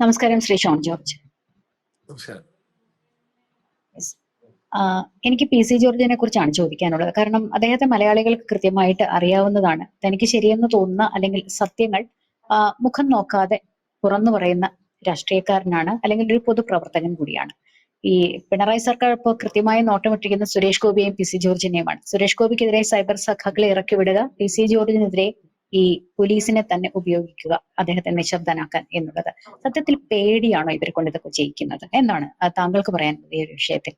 നമസ്കാരം ശ്രീ ഷോൺ ജോർജ്. എനിക്ക് P C ജോർജിനെ കുറിച്ചാണ് ചോദിക്കാനുള്ളത്. കാരണം അദ്ദേഹത്തെ മലയാളികൾക്ക് കൃത്യമായിട്ട് അറിയാവുന്നതാണ്. തനിക്ക് ശരിയെന്ന് തോന്നുന്ന അല്ലെങ്കിൽ സത്യങ്ങൾ മുഖം നോക്കാതെ തുറന്നു പറയുന്ന രാഷ്ട്രീയക്കാരനാണ് അല്ലെങ്കിൽ ഒരു പൊതുപ്രവർത്തകൻ കൂടിയാണ്. ഈ പിണറായി സർക്കാർ ഇപ്പോൾ കൃത്യമായി നോട്ടമിട്ടിരിക്കുന്ന സുരേഷ് ഗോപിയെയും പി സി ജോർജിനെയുമാണ്. സുരേഷ് ഗോപിക്കെതിരെ സൈബർ സഖാക്കളെ ഇറക്കി വിടുക പി സി ജോർജിനെതിരെ ഈ പോലീസിനെ തന്നെ ഉപയോഗിക്കുക അദ്ദേഹത്തെ നിശബ്ദനാക്കാൻ എന്നുള്ളത്. സത്യത്തിൽ പേടിയാണോ ഇവരെ കൊണ്ട് ഇതൊക്കെ ചെയ്യിക്കുന്നത് എന്നാണ് താങ്കൾക്ക് പറയാൻ ഈ ഒരു വിഷയത്തിൽ.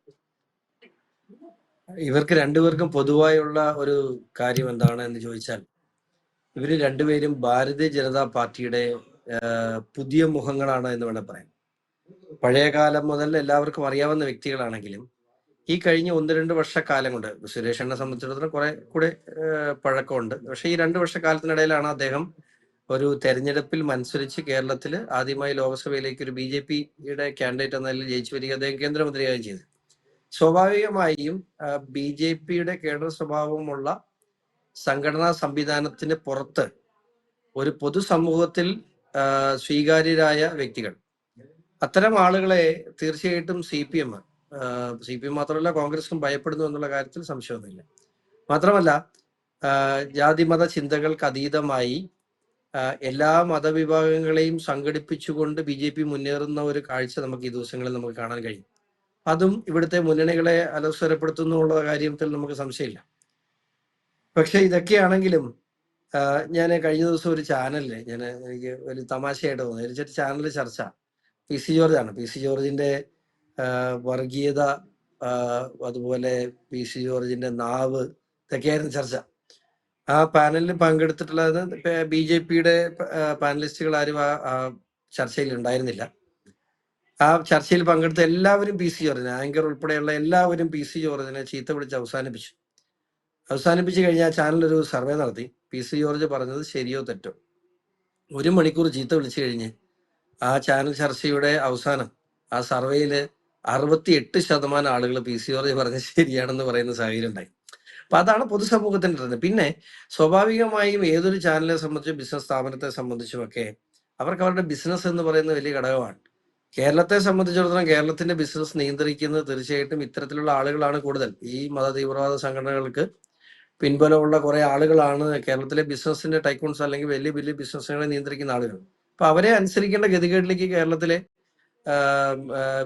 ഇവർക്ക് രണ്ടുപേർക്കും പൊതുവായുള്ള ഒരു കാര്യം എന്താണ് എന്ന് ചോദിച്ചാൽ ഇവർ രണ്ടുപേരും ഭാരതീയ ജനതാ പാർട്ടിയുടെ പുതിയ മുഖങ്ങളാണ് എന്ന് വേണം പറയാൻ. പഴയ കാലം മുതൽ എല്ലാവർക്കും അറിയാവുന്ന വ്യക്തികളാണെങ്കിലും ഈ കഴിഞ്ഞ ഒന്ന് രണ്ട് വർഷക്കാലം കൊണ്ട് സുരേഷ് എണ്ണെ സംബന്ധിച്ചിടത്തോളം കുറെ കൂടെ പഴക്കമുണ്ട്. പക്ഷെ ഈ രണ്ട് വർഷക്കാലത്തിനിടയിലാണ് അദ്ദേഹം ഒരു തെരഞ്ഞെടുപ്പിൽ മത്സരിച്ച് കേരളത്തിൽ ആദ്യമായി ലോക്സഭയിലേക്ക് ഒരു ബി ജെ പിയുടെ കാൻഡിഡേറ്റ് എന്ന നിലയിൽ ജയിച്ചു വരിക അദ്ദേഹം കേന്ദ്രമന്ത്രിയായി ചെയ്തു. സ്വാഭാവികമായും ബി ജെ പിയുടെ കേഡർ സ്വഭാവമുള്ള സംഘടനാ സംവിധാനത്തിന് പുറത്ത് ഒരു പൊതുസമൂഹത്തിൽ സ്വീകാര്യരായ വ്യക്തികൾ. അത്തരം ആളുകളെ തീർച്ചയായിട്ടും C P M C P M മാത്രമല്ല കോൺഗ്രസും ഭയപ്പെടുന്നു എന്നുള്ള കാര്യത്തിൽ സംശയമൊന്നുമില്ല. മാത്രമല്ല ജാതി ജാതിമത ചിന്തകൾക്ക് അതീതമായി എല്ലാ മതവിഭാഗങ്ങളെയും സംഘടിപ്പിച്ചുകൊണ്ട് ബി ജെ പി മുന്നേറുന്ന ഒരു കാഴ്ച നമുക്ക് ഈ ദിവസങ്ങളിൽ നമുക്ക് കാണാൻ കഴിയും. അതും ഇവിടുത്തെ മുന്നണികളെ അലസ്വരപ്പെടുത്തുന്നു എന്നുള്ള കാര്യത്തിൽ നമുക്ക് സംശയമില്ല. പക്ഷെ ഇതൊക്കെയാണെങ്കിലും ഞാൻ കഴിഞ്ഞ ദിവസം ഒരു ചാനലിൽ ഞാൻ എനിക്ക് ഒരു തമാശയായിട്ട് തോന്നുന്നു. ഒരു ചാനലിൽ ചർച്ച പി സി ജോർജ് ആണ്. പി സി ജോർജിന്റെ വർഗീയത അതുപോലെ പി. സി. ജോർജിന്റെ നാവ് ഇതൊക്കെയായിരുന്നു ചർച്ച. ആ പാനലിൽ പങ്കെടുത്തിട്ടുള്ളത് ബി ജെ പിയുടെ പാനലിസ്റ്റുകൾ ആരും ആ ചർച്ചയിൽ ഉണ്ടായിരുന്നില്ല. ആ ചർച്ചയിൽ പങ്കെടുത്ത എല്ലാവരും പി. സി. ജോർജിനെ ആങ്കർ ഉൾപ്പെടെയുള്ള എല്ലാവരും പി. സി. ജോർജിനെ ചീത്ത വിളിച്ച് അവസാനിപ്പിച്ചു. അവസാനിപ്പിച്ചു കഴിഞ്ഞാൽ ചാനൽ ഒരു സർവേ നടത്തി. പി. സി. ജോർജ് പറഞ്ഞത് ശരിയോ തെറ്റോ? ഒരു മണിക്കൂർ ചീത്ത വിളിച്ചു കഴിഞ്ഞ് ആ ചാനൽ ചർച്ചയുടെ അവസാനം ആ സർവേയിൽ അറുപത്തി എട്ട് ശതമാനം ആളുകൾ പി സി ജോർജ് പറഞ്ഞ ശരിയാണെന്ന് പറയുന്ന സാഹചര്യം ഉണ്ടായി അപ്പൊ അതാണ് പൊതുസമൂഹത്തിന്റെ തന്നെ പിന്നെ സ്വാഭാവികമായും ഏതൊരു ചാനലിനെ സംബന്ധിച്ചും ബിസിനസ് സ്ഥാപനത്തെ സംബന്ധിച്ചുമൊക്കെ അവർക്ക് അവരുടെ ബിസിനസ് എന്ന് പറയുന്ന വലിയ ഘടകമാണ്. കേരളത്തെ സംബന്ധിച്ചിടത്തോളം കേരളത്തിന്റെ ബിസിനസ് നിയന്ത്രിക്കുന്നത് തീർച്ചയായിട്ടും ഇത്തരത്തിലുള്ള ആളുകളാണ് കൂടുതൽ. ഈ മത തീവ്രവാദ സംഘടനകൾക്ക് പിൻബലമുള്ള കുറെ ആളുകളാണ് കേരളത്തിലെ ബിസിനസിന്റെ ടൈക്കൂൺസ് അല്ലെങ്കിൽ വലിയ വലിയ ബിസിനസ്സുകളെ നിയന്ത്രിക്കുന്ന ആളുകൾ. അപ്പൊ അവരെ അനുസരിക്കേണ്ട ഗതികേടിലേക്ക് കേരളത്തിലെ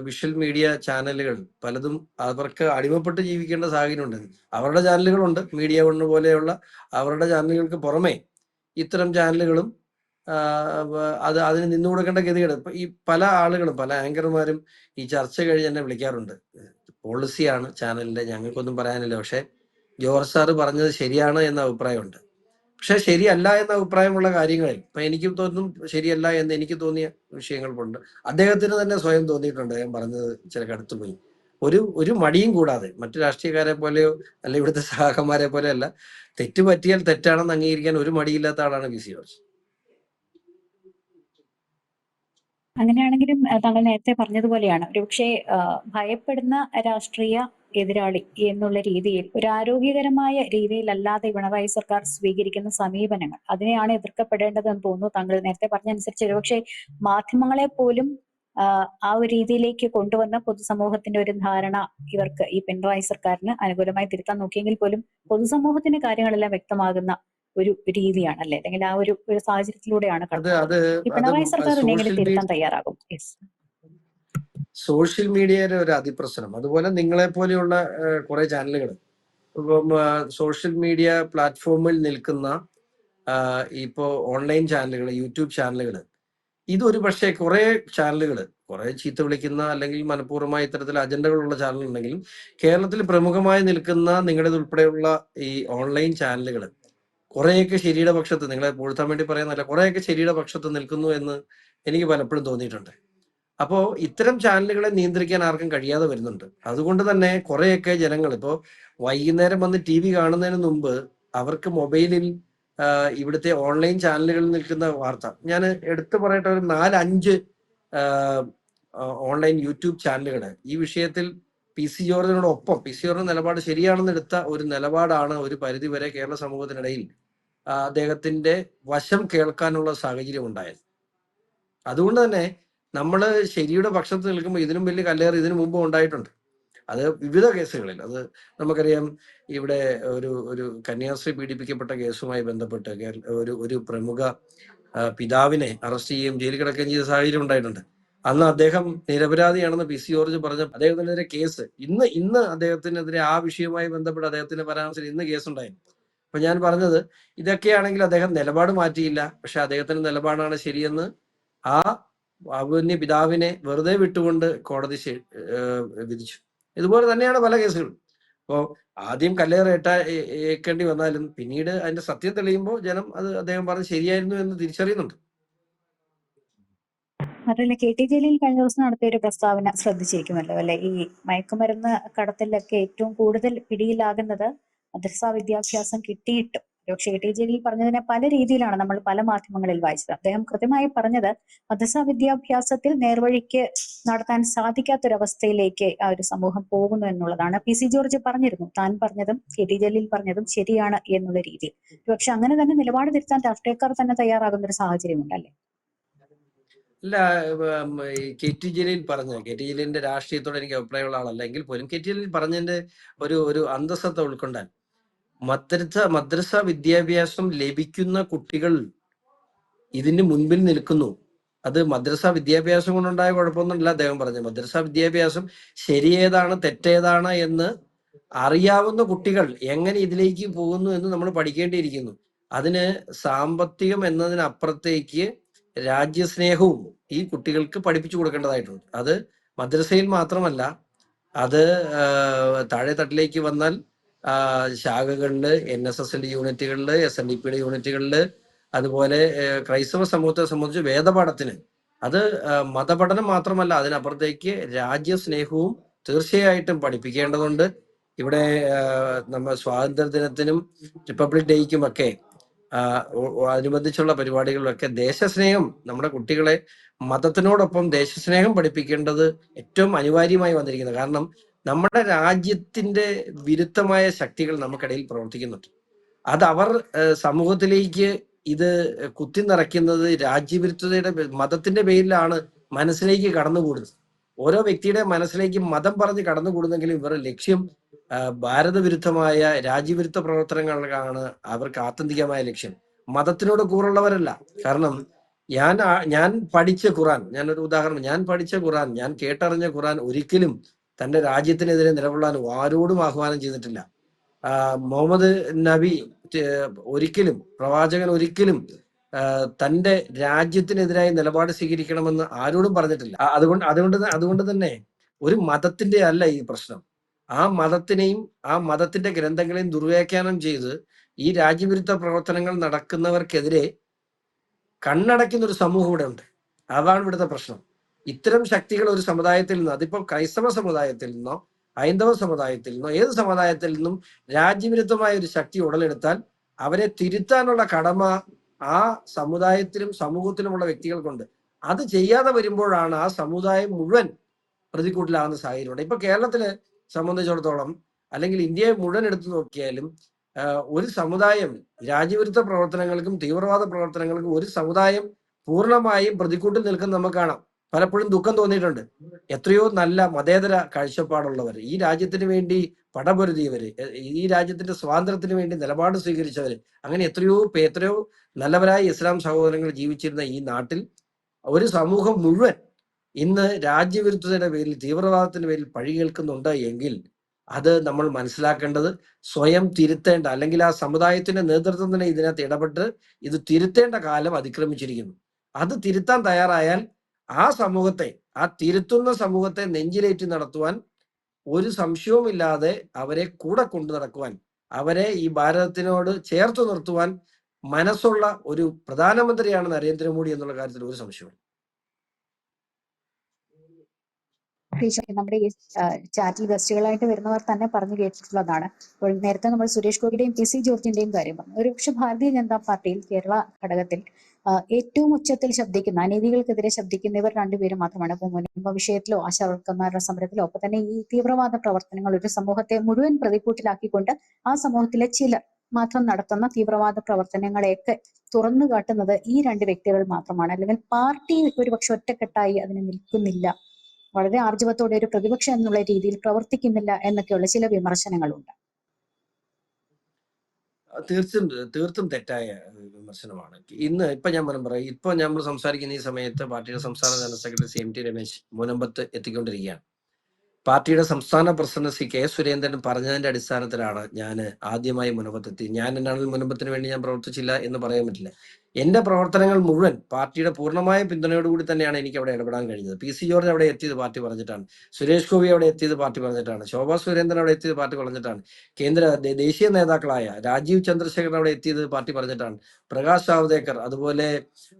വിഷ്വൽ മീഡിയ ചാനലുകൾ പലതും അവർക്ക് അടിമപ്പെട്ട് ജീവിക്കേണ്ട സാഹചര്യം ഉണ്ട് അവരുടെ ചാനലുകളുണ്ട്. മീഡിയ വൺ പോലെയുള്ള അവരുടെ ചാനലുകൾക്ക് പുറമെ ഇത്തരം ചാനലുകളും അത് അതിന് നിന്നു കൊടുക്കേണ്ട ഗതികേട്. ഈ പല ആളുകളും പല ആങ്കർമാരും ഈ ചർച്ച കഴിഞ്ഞ് എന്നെ വിളിക്കാറുണ്ട്. പോളിസിയാണ് ചാനലിന്റെ ഞങ്ങൾക്കൊന്നും പറയാനില്ല. പക്ഷെ ജോർജ് സാറ് പറഞ്ഞത് ശരിയാണ് എന്ന അഭിപ്രായമുണ്ട്. പക്ഷെ ശരിയല്ല എന്ന അഭിപ്രായമുള്ള കാര്യങ്ങളിൽ ഇപ്പൊ എനിക്ക് തോന്നും ശരിയല്ല എന്ന് എനിക്ക് തോന്നിയ വിഷയങ്ങളുണ്ട്. അദ്ദേഹത്തിന് തന്നെ സ്വയം തോന്നിയിട്ടുണ്ട് ഞാൻ പറഞ്ഞത് ചില കടുത്തു പോയി. ഒരു ഒരു മടിയും കൂടാതെ മറ്റു രാഷ്ട്രീയക്കാരെ പോലെയോ അല്ല ഇവിടുത്തെ സഹാക്കന്മാരെ പോലെ അല്ല തെറ്റ് പറ്റിയാൽ തെറ്റാണെന്ന് അംഗീകരിക്കാൻ ഒരു മടിയില്ലാത്ത ആളാണ് വി സി ജോർജ്. അങ്ങനെയാണെങ്കിലും താങ്കൾ നേരത്തെ പറഞ്ഞതുപോലെയാണ്. ഒരുപക്ഷെ ഭയപ്പെടുന്ന രാഷ്ട്രീയ എതിരാളി എന്നുള്ള രീതിയിൽ ഒരു ആരോഗ്യകരമായ രീതിയിലല്ലാതെ പിണറായി സർക്കാർ സ്വീകരിക്കുന്ന സമീപനങ്ങൾ അതിനെയാണ് എതിർക്കപ്പെടേണ്ടതെന്ന് തോന്നുന്നു. താങ്കൾ നേരത്തെ പറഞ്ഞനുസരിച്ച് ഒരുപക്ഷെ മാധ്യമങ്ങളെ പോലും ആ, ഒരു രീതിയിലേക്ക് കൊണ്ടുവന്ന പൊതുസമൂഹത്തിന്റെ ഒരു ധാരണ ഇവർക്ക് ഈ പിണറായി സർക്കാരിന് അനുകൂലമായി തിരുത്താൻ നോക്കിയെങ്കിൽ പോലും പൊതുസമൂഹത്തിന്റെ കാര്യങ്ങളെല്ലാം വ്യക്തമാകുന്ന ഒരു രീതിയാണ് അല്ലെ? അല്ലെങ്കിൽ ആ ഒരു ഒരു സാഹചര്യത്തിലൂടെയാണ് പിണറായി സർക്കാർ എങ്ങനെ തിരുത്താൻ തയ്യാറാകും. യെസ് സോഷ്യൽ മീഡിയയുടെ ഒരു അതിപ്രസരം. അതുപോലെ നിങ്ങളെ പോലെയുള്ള കുറെ ചാനലുകൾ. സോഷ്യൽ മീഡിയ പ്ലാറ്റ്ഫോമിൽ നിൽക്കുന്ന ഇപ്പോൾ ഇപ്പോ ഓൺലൈൻ ചാനലുകൾ യൂട്യൂബ് ചാനലുകൾ. ഇതൊരു പക്ഷേ കുറെ ചാനലുകൾ കുറെ ചീത്ത വിളിക്കുന്ന അല്ലെങ്കിൽ മനഃപൂർവമായ ഇത്തരത്തിൽ അജണ്ടകളുള്ള ചാനൽ ഉണ്ടെങ്കിലും കേരളത്തിൽ പ്രമുഖമായി നിൽക്കുന്ന നിങ്ങളുടെ ഉൾപ്പെടെയുള്ള ഈ ഓൺലൈൻ ചാനലുകൾ കുറെയൊക്കെ ശരിയുടെ പക്ഷത്ത് നിങ്ങളെ പൊഴുത്താൻ വേണ്ടി പറയുന്നതല്ല കുറെയൊക്കെ ശരിയുടെ പക്ഷത്ത് നിൽക്കുന്നു എന്ന് എനിക്ക് പലപ്പോഴും തോന്നിയിട്ടുണ്ട്. അപ്പോ ഇത്തരം ചാനലുകളെ നിയന്ത്രിക്കാൻ ആർക്കും കഴിയാതെ വരുന്നുണ്ട്. അതുകൊണ്ട് തന്നെ കുറെയൊക്കെ ജനങ്ങൾ ഇപ്പോ വൈകുന്നേരം വന്ന് ടി വി കാണുന്നതിന് മുമ്പ് അവർക്ക് മൊബൈലിൽ ഇവിടുത്തെ ഓൺലൈൻ ചാനലുകളിൽ നിൽക്കുന്ന വാർത്ത. ഞാൻ എടുത്തു പറയട്ടെ ഒരു നാലഞ്ച് ഓൺലൈൻ യൂട്യൂബ് ചാനലുകൾ ഈ വിഷയത്തിൽ പി സി ജോർജിനോടൊപ്പം പി സി ജോർജിന്റെ നിലപാട് ശരിയാണെന്ന് എടുത്ത ഒരു നിലപാടാണ് ഒരു പരിധിവരെ കേരള സമൂഹത്തിനിടയിൽ അദ്ദേഹത്തിന്റെ വശം കേൾക്കാനുള്ള സാഹചര്യം ഉണ്ടായത് അതുകൊണ്ട് തന്നെ നമ്മൾ ശരിയുടെ പക്ഷത്ത് നിൽക്കുമ്പോൾ ഇതിനും വലിയ കല്ലേറ് ഇതിനു മുമ്പ് ഉണ്ടായിട്ടുണ്ട്. അത് വിവിധ കേസുകളിൽ. അത് നമുക്കറിയാം ഇവിടെ ഒരു ഒരു കന്യാസ്ത്രീ പീഡിപ്പിക്കപ്പെട്ട കേസുമായി ബന്ധപ്പെട്ട് ഒരു ഒരു പ്രമുഖ പിതാവിനെ അറസ്റ്റ് ചെയ്യുകയും ജയിലിൽ കിടക്കുകയും ചെയ്ത സാഹചര്യം ഉണ്ടായിട്ടുണ്ട്. അന്ന് അദ്ദേഹം നിരപരാധിയാണെന്ന് പി. സി. ജോർജ് പറഞ്ഞ അദ്ദേഹത്തിനെതിരെ കേസ്. ഇന്ന് ഇന്ന് അദ്ദേഹത്തിനെതിരെ ആ വിഷയവുമായി ബന്ധപ്പെട്ട് അദ്ദേഹത്തിന്റെ പരാമർശം ഇന്ന് കേസുണ്ടായിരുന്നു അപ്പൊ ഞാൻ പറഞ്ഞത് ഇതൊക്കെയാണെങ്കിൽ അദ്ദേഹം നിലപാട് മാറ്റിയില്ല. പക്ഷെ അദ്ദേഹത്തിന്റെ നിലപാടാണ് ശരിയെന്ന് ആ അവന്യ പിതാവിനെ വെറുതെ വിട്ടുകൊണ്ട് കോടതി വിധിച്ചു. ഇതുപോലെ തന്നെയാണ് പല കേസുകളും. അപ്പോ ആദ്യം കല്ലേറേറ്റ ഏക്കേണ്ടി വന്നാലും പിന്നീട് അതിന്റെ സത്യം തെളിയുമ്പോൾ ജനം അത് അദ്ദേഹം പറഞ്ഞ് ശരിയായിരുന്നു എന്ന് തിരിച്ചറിയുന്നുണ്ട്. മാത്രമല്ല കെ ടി ജലീൽ കഴിഞ്ഞ ദിവസം നടത്തിയ ഒരു പ്രസ്താവന ശ്രദ്ധിച്ചിരിക്കുമല്ലോ അല്ലെ? ഈ മയക്കുമരുന്ന് കടത്തിലൊക്കെ ഏറ്റവും കൂടുതൽ പിടിയിലാകുന്നത് മദ്രസ വിദ്യാഭ്യാസം കിട്ടിയിട്ടും പക്ഷേ എ ടി ജലീൽ പറഞ്ഞതിനെ പല രീതിയിലാണ് നമ്മൾ പല മാധ്യമങ്ങളിൽ വായിച്ചത്. അദ്ദേഹം കൃത്യമായി പറഞ്ഞത് മദ്രസ വിദ്യാഭ്യാസത്തിൽ നേർവഴിക്ക് നടത്താൻ സാധിക്കാത്തൊരവസ്ഥയിലേക്ക് ആ ഒരു സമൂഹം പോകുന്നു എന്നുള്ളതാണ് പി സി ജോർജ് പറഞ്ഞിരുന്നു. താൻ പറഞ്ഞതും കെ ടി ജലീൽ പറഞ്ഞതും ശരിയാണ് എന്നുള്ള രീതി പക്ഷെ അങ്ങനെ തന്നെ നിലപാട് തിരുത്താൻ രാഷ്ട്രീയക്കാർ തന്നെ തയ്യാറാകുന്ന ഒരു സാഹചര്യം ഉണ്ടല്ലേ അല്ല കെ ടി ജലീൽ പറഞ്ഞ കെ ടി ജലീലിന്റെ രാഷ്ട്രീയത്തോട് എനിക്ക് അഭിപ്രായമുള്ള ആളല്ല. എങ്കിൽ പോലും കെ ടി ജലീൽ പറഞ്ഞതിന്റെ ഒരു ഒരു അന്തസ്സത്തെ ഉൾക്കൊണ്ടാൽ മദ്രസ മദ്രസ വിദ്യാഭ്യാസം ലഭിക്കുന്ന കുട്ടികൾ ഇതിന് മുൻപിൽ നിൽക്കുന്നു. അത് മദ്രസ വിദ്യാഭ്യാസം കൊണ്ടുണ്ടായ കുഴപ്പമൊന്നുമില്ല അദ്ദേഹം പറഞ്ഞു. മദ്രസ വിദ്യാഭ്യാസം ശരിയേതാണ് തെറ്റേതാണ് എന്ന് അറിയാവുന്ന കുട്ടികൾ എങ്ങനെ ഇതിലേക്ക് പോകുന്നു എന്ന് നമ്മൾ പഠിക്കേണ്ടിയിരിക്കുന്നു. അതിന് സാമ്പത്തികം എന്നതിനപ്പുറത്തേക്ക് രാജ്യസ്നേഹവും ഈ കുട്ടികൾക്ക് പഠിപ്പിച്ചു കൊടുക്കേണ്ടതായിട്ടുണ്ട്. അത് മദ്രസയിൽ മാത്രമല്ല അത് താഴെ തട്ടിലേക്ക് വന്നാൽ ആ, ശാഖകളിൽ എൻ എസ് എസിന്റെ യൂണിറ്റുകളിൽ എസ് എൻ ഡി പിയുടെ യൂണിറ്റുകളിൽ അതുപോലെ ക്രൈസ്തവ സമൂഹത്തെ സംബന്ധിച്ച് വേദപാഠത്തിന്. അത് മതപഠനം മാത്രമല്ല അതിനപ്പുറത്തേക്ക് രാജ്യസ്നേഹവും തീർച്ചയായിട്ടും പഠിപ്പിക്കേണ്ടതുണ്ട്. ഇവിടെ നമ്മൾ നമ്മ സ്വാതന്ത്ര്യ ദിനത്തിനും റിപ്പബ്ലിക് ഡേയ്ക്കും ഒക്കെ അനുബന്ധിച്ചുള്ള പരിപാടികളിലൊക്കെ ദേശസ്നേഹം നമ്മുടെ കുട്ടികളെ മതത്തിനോടൊപ്പം ദേശസ്നേഹം പഠിപ്പിക്കേണ്ടത് ഏറ്റവും അനിവാര്യമായി വന്നിരിക്കുന്നത്. കാരണം നമ്മുടെ രാജ്യത്തിന്റെ വിരുദ്ധമായ ശക്തികൾ നമുക്കിടയിൽ പ്രവർത്തിക്കുന്നുണ്ട്. അത് അവർ സമൂഹത്തിലേക്ക് ഇത് കുത്തി നിറയ്ക്കുന്നത് രാജ്യവിരുദ്ധതയുടെ മതത്തിന്റെ പേരിലാണ് മനസ്സിലേക്ക് കടന്നുകൂടുന്നത്. ഓരോ വ്യക്തിയുടെ മനസ്സിലേക്ക് മതം പറഞ്ഞ് കടന്നുകൂടുന്നെങ്കിലും ഇവരുടെ ലക്ഷ്യം ഭാരതവിരുദ്ധമായ രാജ്യവിരുദ്ധ പ്രവർത്തനങ്ങളാണ് അവർക്ക് ആത്യന്തികമായ ലക്ഷ്യം. മതത്തിനോട് കൂറുള്ളവരല്ല. കാരണം ഞാൻ ഞാൻ പഠിച്ച ഖുറാൻ ഞാനൊരു ഉദാഹരണം ഞാൻ പഠിച്ച ഖുറാൻ ഞാൻ കേട്ടറിഞ്ഞ ഖുറാൻ ഒരിക്കലും തന്റെ രാജ്യത്തിനെതിരെ നിലകൊള്ളാൻ ആരോടും ആഹ്വാനം ചെയ്തിട്ടില്ല. മുഹമ്മദ് നബി ഒരിക്കലും പ്രവാചകൻ ഒരിക്കലും തന്റെ രാജ്യത്തിനെതിരായി നിലപാട് സ്വീകരിക്കണമെന്ന് ആരോടും പറഞ്ഞിട്ടില്ല. അതുകൊണ്ട് അതുകൊണ്ട് അതുകൊണ്ട് തന്നെ ഒരു മതത്തിന്റെ അല്ല ഈ പ്രശ്നം. ആ മതത്തിനെയും ആ മതത്തിന്റെ ഗ്രന്ഥങ്ങളെയും ദുർവ്യാഖ്യാനം ചെയ്ത് ഈ രാജ്യവിരുദ്ധ പ്രവർത്തനങ്ങൾ നടക്കുന്നവർക്കെതിരെ കണ്ണടയ്ക്കുന്ന ഒരു സമൂഹം ഇവിടെ ഉണ്ട് അതാണ് ഇവിടുത്തെ പ്രശ്നം. ഇത്തരം ശക്തികൾ ഒരു സമുദായത്തിൽ നിന്ന് അതിപ്പോ ക്രൈസ്തവ സമുദായത്തിൽ നിന്നോ ഹൈന്ദവ സമുദായത്തിൽ നിന്നോ ഏത് സമുദായത്തിൽ നിന്നും രാജ്യവിരുദ്ധമായ ഒരു ശക്തി ഉടലെടുത്താൽ അവരെ തിരുത്താനുള്ള കടമ ആ സമുദായത്തിലും സമൂഹത്തിലുമുള്ള വ്യക്തികൾക്കുണ്ട്. അത് ചെയ്യാതെ വരുമ്പോഴാണ് ആ സമുദായം മുഴുവൻ പ്രതികൂട്ടിലാകുന്ന സാഹചര്യമുണ്ട്. ഇപ്പൊ കേരളത്തിലെ സംബന്ധിച്ചിടത്തോളം അല്ലെങ്കിൽ ഇന്ത്യയെ മുഴുവൻ എടുത്തു നോക്കിയാലും ഒരു സമുദായം രാജ്യവിരുദ്ധ പ്രവർത്തനങ്ങൾക്കും തീവ്രവാദ പ്രവർത്തനങ്ങൾക്കും ഒരു സമുദായം പൂർണമായും പ്രതികൂട്ടിൽ നിൽക്കുന്ന നമുക്ക് കാണാം. പലപ്പോഴും ദുഃഖം തോന്നിയിട്ടുണ്ട്. എത്രയോ നല്ല മതേതര കാഴ്ചപ്പാടുള്ളവർ ഈ രാജ്യത്തിന് വേണ്ടി പടപൊരുതിയവര് ഈ രാജ്യത്തിന്റെ സ്വാതന്ത്ര്യത്തിന് വേണ്ടി നിലപാട് സ്വീകരിച്ചവര് അങ്ങനെ എത്രയോ എത്രയോ നല്ലവരായ ഇസ്ലാം സഹോദരങ്ങൾ ജീവിച്ചിരുന്ന ഈ നാട്ടിൽ ഒരു സമൂഹം മുഴുവൻ ഇന്ന് രാജ്യവിരുദ്ധതയുടെ പേരിൽ തീവ്രവാദത്തിന്റെ പേരിൽ പഴി കേൾക്കുന്നുണ്ട് എങ്കിൽ അത് നമ്മൾ മനസ്സിലാക്കേണ്ടത് സ്വയം തിരുത്തേണ്ട അല്ലെങ്കിൽ ആ സമുദായത്തിന്റെ നേതൃത്വം തന്നെ ഇതിനകത്ത് ഇടപെട്ട് ഇത് തിരുത്തേണ്ട കാലം അതിക്രമിച്ചിരിക്കുന്നു. അത് തിരുത്താൻ തയ്യാറായാൽ ആ സമൂഹത്തെ ആ തിരുത്തുന്ന സമൂഹത്തെ നെഞ്ചിലേറ്റി നടത്തുവാൻ ഒരു സംശയവുമില്ലാതെ അവരെ കൂടെ കൊണ്ടു നടക്കുവാൻ അവരെ ഈ ഭാരതത്തിനോട് ചേർത്ത് നിർത്തുവാൻ മനസ്സുള്ള ഒരു പ്രധാനമന്ത്രിയാണ് നരേന്ദ്രമോദി എന്നുള്ള കാര്യത്തിൽ ഒരു സംശയവും നമ്മുടെ ഈ ചാറ്റിൽ ഗസ്റ്റുകളായിട്ട് വരുന്നവർ തന്നെ പറഞ്ഞു കേട്ടിട്ടുള്ളതാണ്. അപ്പോൾ നേരത്തെ നമ്മൾ സുരേഷ് ഗോപിയുടെയും പി സി ജോർജിന്റെയും കാര്യം പറഞ്ഞു. ഒരുപക്ഷെ ഭാരതീയ ജനതാ പാർട്ടിയിൽ കേരള ഘടകത്തിൽ ഏറ്റവും ഉച്ചത്തിൽ ശബ്ദിക്കുന്ന അനീതികൾക്കെതിരെ ശബ്ദിക്കുന്ന ഇവർ രണ്ടുപേരും മാത്രമാണ്. മുൻപ് വിഷയത്തിലോ ആശാവർക്കന്മാരുടെ സമരത്തിലോ ഒപ്പം തന്നെ ഈ തീവ്രവാദ പ്രവർത്തനങ്ങൾ ഒരു സമൂഹത്തെ മുഴുവൻ പ്രതിക്കൂട്ടിലാക്കിക്കൊണ്ട് ആ സമൂഹത്തിലെ ചിലർ മാത്രം നടത്തുന്ന തീവ്രവാദ പ്രവർത്തനങ്ങളെയൊക്കെ തുറന്നു കാട്ടുന്നത് ഈ രണ്ട് വ്യക്തികൾ മാത്രമാണ്. അല്ലെങ്കിൽ പാർട്ടി ഒരു ഒരുപക്ഷെ ഒറ്റക്കെട്ടായി അതിന് നിൽക്കുന്നില്ല. വളരെ ആർജവത്തോടെ ഒരു പ്രതിപക്ഷം എന്നുള്ള രീതിയിൽ പ്രവർത്തിക്കുന്നില്ല എന്നൊക്കെയുള്ള ചില വിമർശനങ്ങളുണ്ട്. തീർച്ചും തീർത്തും തെറ്റായ വിമർശനമാണ്. ഇന്ന് ഇപ്പൊ ഞാൻ പറഞ്ഞു പറയാം ഇപ്പൊ നമ്മൾ സംസാരിക്കുന്ന ഈ സമയത്ത് പാർട്ടിയുടെ സംസ്ഥാന general secretary C M T Ramesh മുനമ്പത്ത് എത്തിക്കൊണ്ടിരിക്കുകയാണ്. പാർട്ടിയുടെ സംസ്ഥാന പ്രസിഡന്റ് സി കെ സുരേന്ദ്രൻ പറഞ്ഞതിന്റെ അടിസ്ഥാനത്തിലാണ് ഞാൻ ആദ്യമായി മുനമ്പത്തെത്തി. ഞാൻ എന്നാണെങ്കിൽ മുനമ്പത്തിന് വേണ്ടി ഞാൻ പ്രവർത്തിച്ചില്ല എന്ന് പറയാൻ പറ്റില്ല. എന്റെ പ്രവർത്തനങ്ങൾ മുഴുവൻ പാർട്ടിയുടെ പൂർണമായ പിന്തുണയോടുകൂടി തന്നെയാണ് എനിക്ക് അവിടെ ഇടപെടാൻ കഴിഞ്ഞത്. പി സി ജോർജ് അവിടെ എത്തിയത് പാർട്ടി പറഞ്ഞിട്ടാണ്. സുരേഷ് ഗോപി അവിടെ എത്തിയത് പാർട്ടി പറഞ്ഞിട്ടാണ്. ശോഭാ സുരേന്ദ്രൻ അവിടെ എത്തിയത് പാർട്ടി പറഞ്ഞിട്ടാണ്. കേന്ദ്ര ദേശീയ നേതാക്കളായ രാജീവ് ചന്ദ്രശേഖരൻ അവിടെ എത്തിയത് പാർട്ടി പറഞ്ഞിട്ടാണ്. പ്രകാശ് ജാവ്ദേക്കർ അതുപോലെ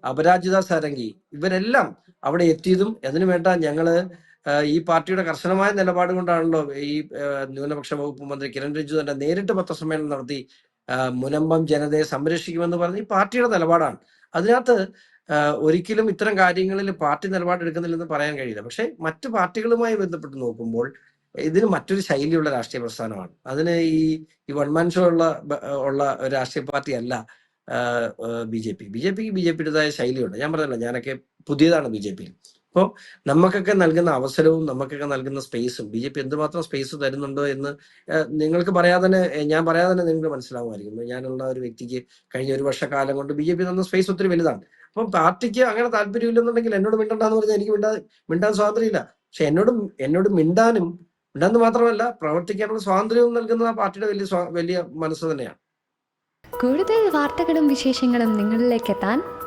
അപരാജിത സാരംഗി ഇവരെല്ലാം അവിടെ എത്തിയതും അതിനു വേണ്ട ഞങ്ങൾ ഈ പാർട്ടിയുടെ കർശനമായ നിലപാട് കൊണ്ടാണല്ലോ ഈ ന്യൂനപക്ഷ വകുപ്പ് മന്ത്രി കിരൺ റിജിജു തന്നെ നേരിട്ട് പത്രസമ്മേളനം നടത്തി മുനമ്പം ജനതയെ സംരക്ഷിക്കുമെന്ന് പറഞ്ഞ് ഈ പാർട്ടിയുടെ നിലപാടാണ്. അതിനകത്ത് ഒരിക്കലും ഇത്തരം കാര്യങ്ങളിൽ പാർട്ടി നിലപാടെടുക്കുന്നില്ലെന്ന് പറയാൻ കഴിയില്ല. പക്ഷേ മറ്റു പാർട്ടികളുമായി ബന്ധപ്പെട്ട് നോക്കുമ്പോൾ ഇതിന് മറ്റൊരു ശൈലിയുള്ള രാഷ്ട്രീയ പ്രസ്ഥാനമാണ്. അതിന് ഈ ഈ വൺമാൻ ഷോ ഉള്ള ഉള്ള രാഷ്ട്രീയ പാർട്ടി അല്ല B J P. B J പിക്ക് ബി ജെ പിയുടേതായ ശൈലിയുണ്ട്. ഞാൻ പറഞ്ഞല്ലോ ഞാനൊക്കെ പുതിയതാണ് ബി ജെ പിയിൽ. അപ്പോൾ നമുക്കൊക്കെ നൽകുന്ന അവസരവും നമുക്കൊക്കെ നൽകുന്ന സ്പേസും ബി ജെ പി എന്തുമാത്രം സ്പേസ് തരുന്നുണ്ടോ എന്ന് നിങ്ങൾക്ക് പറയാതെ തന്നെ ഞാൻ പറയാതെ തന്നെ നിങ്ങൾക്ക് മനസ്സിലാവുമായിരിക്കും. ഞാനുള്ള ഒരു വ്യക്തിക്ക് കഴിഞ്ഞ ഒരു വർഷക്കാലം കൊണ്ട് ബി ജെ പി തന്ന സ്പേസ് ഒത്തിരി വലുതാണ്. അപ്പം പാർട്ടിക്ക് അങ്ങനെ താല്പര്യമില്ലെന്നുണ്ടെങ്കിൽ എന്നോട് മിണ്ടണ്ടെന്ന് പറഞ്ഞാൽ എനിക്ക് മിണ്ടാ മിണ്ടാൻ സ്വാതന്ത്ര്യമില്ല. പക്ഷെ എന്നോട് എന്നോട് മിണ്ടാനും മിണ്ടാന്ന് മാത്രമല്ല പ്രവർത്തിക്കാനുള്ള സ്വാതന്ത്ര്യവും നൽകുന്നത് ആ പാർട്ടിയുടെ വലിയ വലിയ മനസ്സ് തന്നെയാണ്. കൂടുതൽ വാർത്തകളും വിശേഷങ്ങളും നിങ്ങളിലേക്ക് എത്താൻ